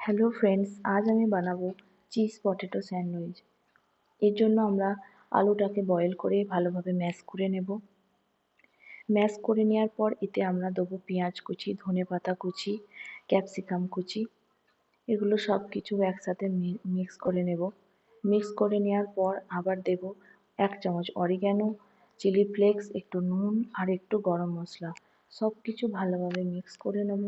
Hello friends আজ আমি বানাবো চিজ পটেটো স্যান্ডউইচ এর জন্য আমরা আলুটাকে বয়েল করে ভালোভাবে ম্যাশ করে নেব। ম্যাশ করে নেওয়ার পর এতে আমরা দেবো পেঁয়াজ কুচি, ধনে পাতা কুচি ক্যাপসিকাম কুচি। এগুলো সব কিছু একসাথে মিক্স করে নেব। মিক্স করে নেওয়ার পর আবার দেব এক চামচ অরিগ্যানো চিলি ফ্লেক্স একটু নুন আর একটু গরম মশলা। সব কিছু ভালোভাবে মিক্স করে নেব।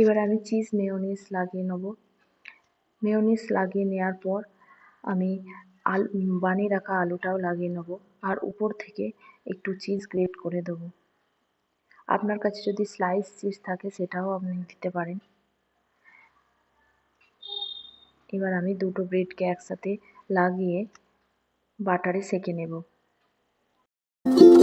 এবার আমি চিজ মেয়োনিজ লাগিয়ে নেব। মেয়োনিজ লাগিয়ে নেওয়ার পর আমি আল, বানিয়ে রাখা আলুটাও লাগিয়ে নেব আর উপর থেকে একটু চিজ গ্রেট করে দেবো। আপনার কাছে যদি স্লাইস চিজ থাকে সেটাও আপনি দিতে পারেন। এবার আমি দুটো ব্রেডকে একসাথে লাগিয়ে বাটারে সেঁকে নেব। Thank you.